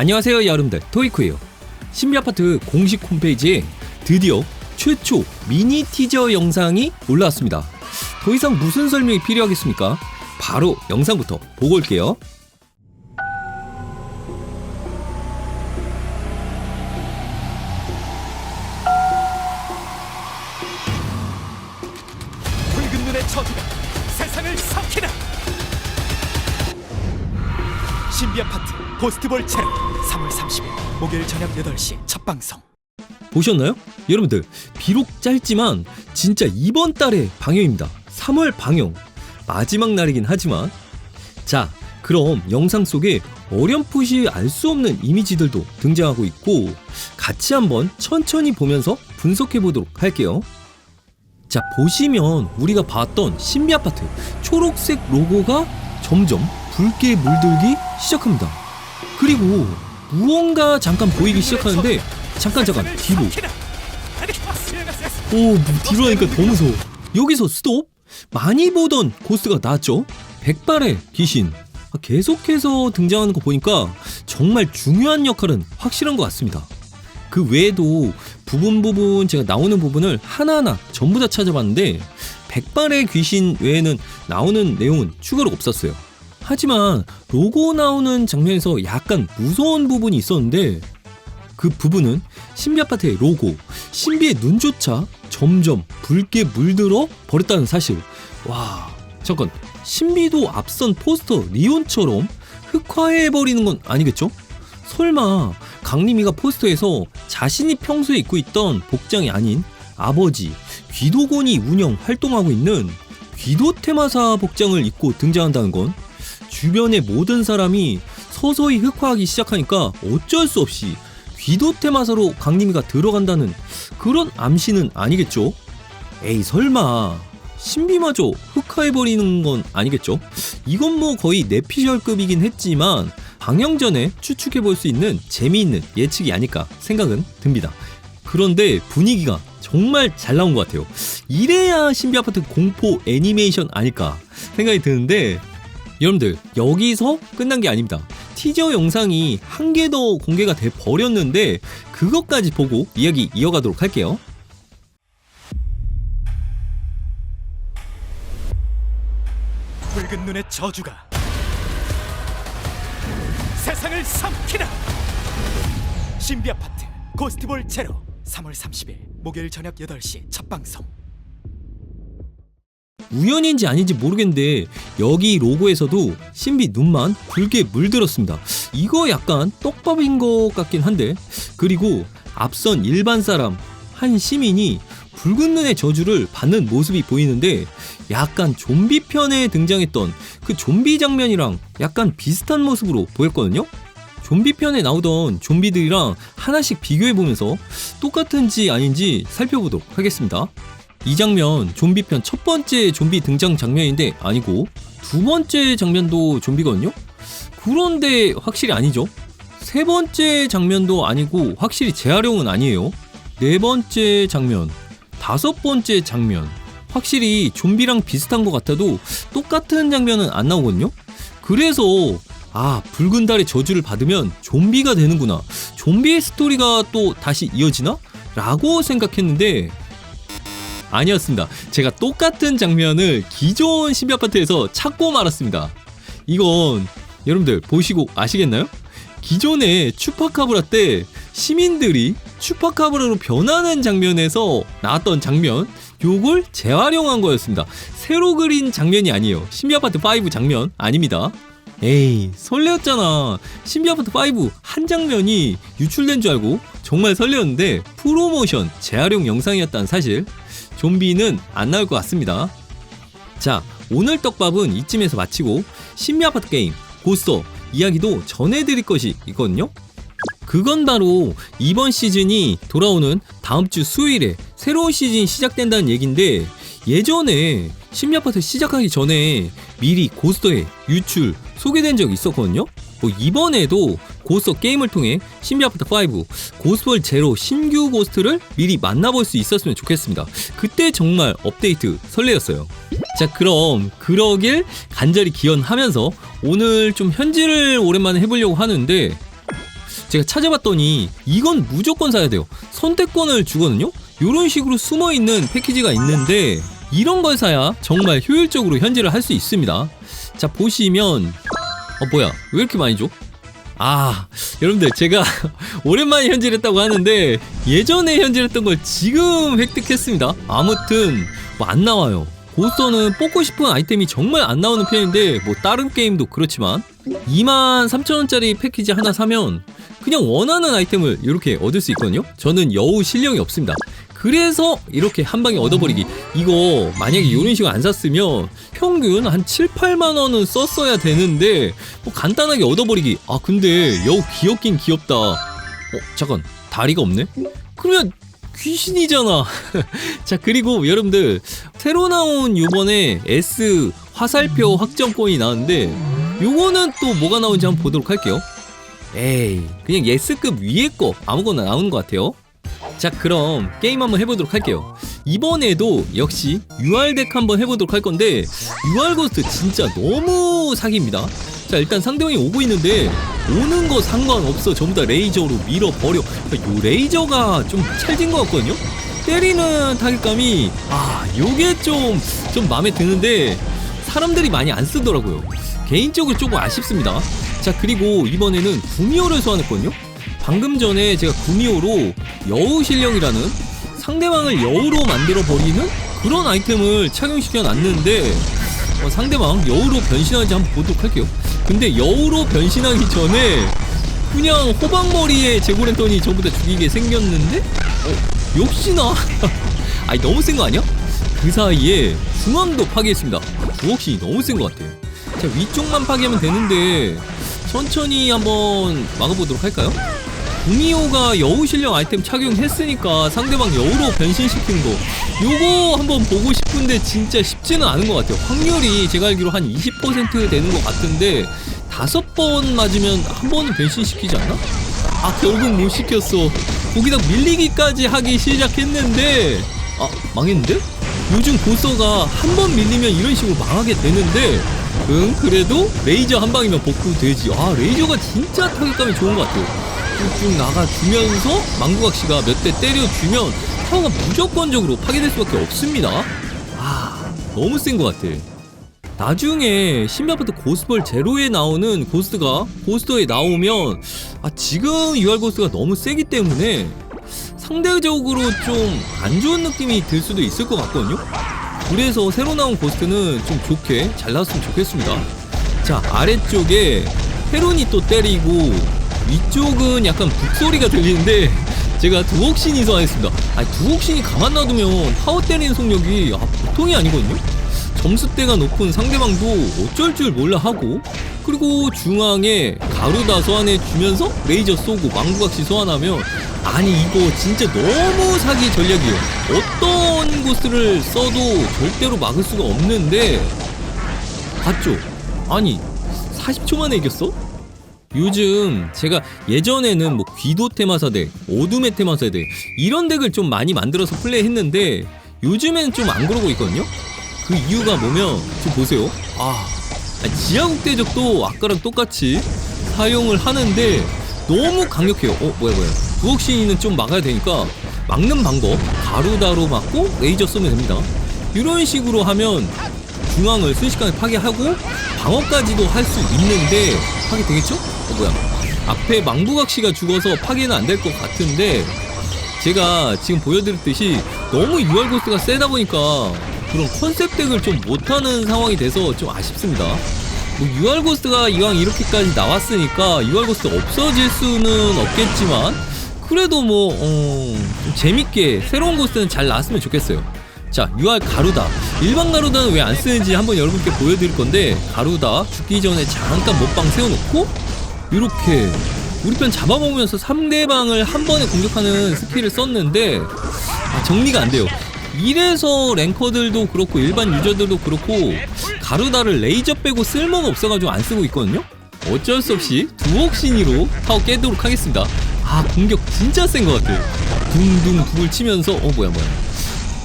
안녕하세요 여러분들. 토이쿠예요. 신비아파트 공식 홈페이지에 드디어 최초 미니 티저 영상이 올라왔습니다. 더 이상 무슨 설명이 필요하겠습니까? 바로 영상부터 보고 올게요. 붉은 눈의 저주가 세상을 삼키다 신비 아파트 고스트볼 체험 3월 30일 목요일 저녁 8시 첫 방송. 보셨나요? 여러분들 비록 짧지만 진짜 이번 달의 방영입니다. 3월 방영. 마지막 날이긴 하지만. 자 그럼 영상 속에 어렴풋이 알 수 없는 이미지들도 등장하고 있고 같이 한번 천천히 보면서 분석해 보도록 할게요. 자 보시면 우리가 봤던 신비 아파트 초록색 로고가 점점 붉게 물들기 시작합니다. 그리고 무언가 잠깐 보이기 시작하는데 잠깐 잠깐 뒤로. 오, 뭐 뒤로 하니까 더 무서워. 여기서 스톱? 많이 보던 고스트가 나왔죠? 백발의 귀신. 아, 계속해서 등장하는 거 보니까 정말 중요한 역할은 확실한 것 같습니다. 그 외에도 부분 부분 제가 나오는 부분을 하나하나 전부 다 찾아봤는데 백발의 귀신 외에는 나오는 내용은 추가로 없었어요. 하지만 로고 나오는 장면에서 약간 무서운 부분이 있었는데 그 부분은 신비 아파트의 로고, 신비의 눈조차 점점 붉게 물들어 버렸다는 사실. 와, 잠깐. 신비도 앞선 포스터 리온처럼 흑화해버리는 건 아니겠죠? 설마 강림이가 포스터에서 자신이 평소에 입고 있던 복장이 아닌 아버지 귀도곤이 운영 활동하고 있는 귀도 테마사 복장을 입고 등장한다는 건 주변의 모든 사람이 서서히 흑화하기 시작하니까 어쩔 수 없이 귀도 테마사로 강림이가 들어간다는 그런 암시는 아니겠죠? 에이 설마 신비마저 흑화해버리는 건 아니겠죠? 이건 뭐 거의 내피셜급이긴 했지만 방영 전에 추측해볼 수 있는 재미있는 예측이 아닐까 생각은 듭니다. 그런데 분위기가 정말 잘 나온 것 같아요. 이래야 신비 아파트 공포 애니메이션 아닐까 생각이 드는데 여러분들 여기서 끝난 게 아닙니다. 티저 영상이 한 개 더 공개가 돼 버렸는데 그것까지 보고 이야기 이어가도록 할게요. 붉은 눈의 저주가 세상을 삼키다 신비 아파트 고스트볼 제로 3월 30일 목요일 저녁 8시 첫 방송 우연인지 아닌지 모르겠는데 여기 로고에서도 신비 눈만 붉게 물들었습니다. 이거 약간 떡밥인 것 같긴 한데 그리고 앞선 일반 사람 한 시민이 붉은 눈의 저주를 받는 모습이 보이는데 약간 좀비 편에 등장했던 그 좀비 장면이랑 약간 비슷한 모습으로 보였거든요. 좀비 편에 나오던 좀비들이랑 하나씩 비교해 보면서 똑같은지 아닌지 살펴보도록 하겠습니다. 이 장면 좀비 편 첫 번째 좀비 등장 장면인데 아니고 두 번째 장면도 좀비거든요. 그런데 확실히 아니죠. 세 번째 장면도 아니고 확실히 재활용은 아니에요. 네 번째 장면, 다섯 번째 장면. 확실히 좀비랑 비슷한 것 같아도 똑같은 장면은 안 나오거든요. 그래서 아 붉은 달의 저주를 받으면 좀비가 되는구나. 좀비의 스토리가 또 다시 이어지나? 라고 생각했는데 아니었습니다. 제가 똑같은 장면을 기존 신비 아파트에서 찾고 말았습니다. 이건 여러분들 보시고 아시겠나요? 기존에 추파카브라 때 시민들이 추파카브라로 변하는 장면에서 나왔던 장면 요걸 재활용한 거였습니다. 새로 그린 장면이 아니에요. 신비 아파트 5 장면 아닙니다. 에이 설레었잖아. 신비 아파트 5 한 장면이 유출된 줄 알고 정말 설레었는데 프로모션 재활용 영상이었다는 사실 좀비는 안 나올 것 같습니다. 자, 오늘 떡밥은 이쯤에서 마치고 신비 아파트 게임 고스터 이야기도 전해드릴 것이 있거든요. 그건 바로 이번 시즌이 돌아오는 다음 주 수요일에 새로운 시즌이 시작된다는 얘긴데 예전에 신비 아파트 시작하기 전에 미리 고스터의 유출 소개된 적이 있었거든요. 뭐 이번에도 고스터 게임을 통해 신비 아파트 5 고스트월 제로 신규 고스트를 미리 만나볼 수 있었으면 좋겠습니다. 그때 정말 업데이트 설레었어요. 자 그럼 그러길 간절히 기원하면서 오늘 좀 현질을 오랜만에 해보려고 하는데 제가 찾아봤더니 이건 무조건 사야 돼요. 선택권을 주거든요. 이런 식으로 숨어 있는 패키지가 있는데 이런 걸 사야 정말 효율적으로 현질을 할 수 있습니다. 자 보시면 어 뭐야 왜 이렇게 많이 줘? 아 여러분들 제가 오랜만에 현질 했다고 하는데 예전에 현질 했던 걸 지금 획득했습니다. 아무튼 뭐 안 나와요. 고스터는 뽑고 싶은 아이템이 정말 안 나오는 편인데 뭐 다른 게임도 그렇지만 23,000원짜리 패키지 하나 사면 그냥 원하는 아이템을 이렇게 얻을 수 있거든요. 저는 여우 실력이 없습니다. 그래서 이렇게 한 방에 얻어버리기. 이거 만약에 이런 식으로 안 샀으면 평균 한 7, 8만 원은 썼어야 되는데 뭐 간단하게 얻어버리기. 아 근데 여우 귀엽긴 귀엽다. 어 잠깐 다리가 없네. 그러면 귀신이잖아. 자 그리고 여러분들 새로 나온 요번에 S 화살표 확정권이 나왔는데 요거는 또 뭐가 나오는지 한번 보도록 할게요. 에이 그냥 S급 위에 거 아무거나 나오는 것 같아요. 자 그럼 게임 한번 해보도록 할게요. 이번에도 역시 UR 덱 한번 해보도록 할 건데 UR 고스트 진짜 너무 사기입니다. 자 일단 상대방이 오고 있는데 오는 거 상관없어. 전부 다 레이저로 밀어버려. 요 레이저가 좀 찰진 것 같거든요? 때리는 타격감이 아 요게 좀좀 마음에 드는데 사람들이 많이 안 쓰더라고요. 개인적으로 조금 아쉽습니다. 자 그리고 이번에는 구미호를 소환했거든요 방금 전에 제가 구미호로 여우 실력이라는 상대방을 여우로 만들어 버리는 그런 아이템을 착용시켜 놨는데 어, 상대방 여우로 변신하는지 한번 보도록 할게요. 근데 여우로 변신하기 전에 그냥 호박머리에 제고랜턴이 전부 다 죽이게 생겼는데 어, 역시나 아니 너무 센 거 아니야? 그 사이에 중앙도 파괴했습니다. 주옥신이 너무 센 것 같아요. 자 위쪽만 파괴하면 되는데 천천히 한번 막아보도록 할까요? 구미호가 여우 실력 아이템 착용했으니까 상대방 여우로 변신시키는 거. 요거 한번 보고 싶은데 진짜 쉽지는 않은 것 같아요. 확률이 제가 알기로 한 20% 되는 것 같은데 다섯 번 맞으면 한 번은 변신시키지 않나? 아 결국 못 시켰어. 거기다 밀리기까지 하기 시작했는데. 아 망했는데? 요즘 고서가 한 번 밀리면 이런 식으로 망하게 되는데. 응 그래도 레이저 한 방이면 복구 되지. 아 레이저가 진짜 타격감이 좋은 것 같아요 쭉쭉 나가주면서 망구각시가 몇 대 때려주면 타워가 무조건적으로 파괴될 수밖에 없습니다. 아 너무 센 것 같아. 나중에 신비아파트 고스벌 제로에 나오는 고스트가 고스터에 나오면 아 지금 UR 고스트가 너무 세기 때문에 상대적으로 좀 안 좋은 느낌이 들 수도 있을 것 같거든요. 그래서 새로 나온 고스트는 좀 좋게 잘 나왔으면 좋겠습니다. 자 아래쪽에 헤론이 또 때리고 위쪽은 약간 북소리가 들리는데 제가 두옥신이 소환했습니다 아니 두옥신이 가만 놔두면 파워 때리는 속력이 아, 보통이 아니거든요 점수대가 높은 상대방도 어쩔 줄 몰라 하고 그리고 중앙에 가루다 소환해 주면서 레이저 쏘고 망구각시 소환하면 아니 이거 진짜 너무 사기 전략이에요 어떤 고스를 써도 절대로 막을 수가 없는데 봤죠? 아니 40초 만에 이겼어? 요즘 제가 예전에는 뭐 귀도 테마사대, 어둠의 테마사대 이런 덱을 좀 많이 만들어서 플레이했는데 요즘엔 좀 안 그러고 있거든요. 그 이유가 뭐면 좀 보세요. 아, 아니, 지하국 대적도 아까랑 똑같이 사용을 하는데 너무 강력해요. 어 뭐야 뭐야. 두억신이는 좀 막아야 되니까 막는 방법 가루다로 막고 레이저 쏘면 됩니다. 이런 식으로 하면 중앙을 순식간에 파괴하고 방어까지도 할 수 있는데 파괴 되겠죠? 어 뭐야. 앞에 망부각시가 죽어서 파괴는 안 될 것 같은데 제가 지금 보여드렸듯이 너무 UR 고스가 세다 보니까 그런 컨셉 덱을 좀 못하는 상황이 돼서 좀 아쉽습니다. 뭐 UR 고스가 이왕 이렇게까지 나왔으니까 UR 고스 없어질 수는 없겠지만 그래도 뭐 어, 좀 재밌게 새로운 고스는 잘 나왔으면 좋겠어요. 자, UR 가루다. 일반 가루다는 왜 안 쓰는지 한번 여러분께 보여드릴 건데, 가루다 죽기 전에 잠깐 못방 세워놓고, 이렇게 우리 편 잡아먹으면서 상대방을 한 번에 공격하는 스킬을 썼는데, 아, 정리가 안 돼요. 이래서 랭커들도 그렇고, 일반 유저들도 그렇고, 가루다를 레이저 빼고 쓸모가 없어가지고 안 쓰고 있거든요? 어쩔 수 없이 두옥신이로 타워 깨도록 하겠습니다. 아, 공격 진짜 센 것 같아요. 둥둥 북을 치면서, 어, 뭐야, 뭐야.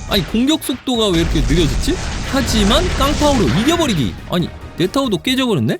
아니 공격 속도가 왜 이렇게 느려졌지? 하지만 깡파워로 이겨버리기 아니 내 타워도 깨져버렸네?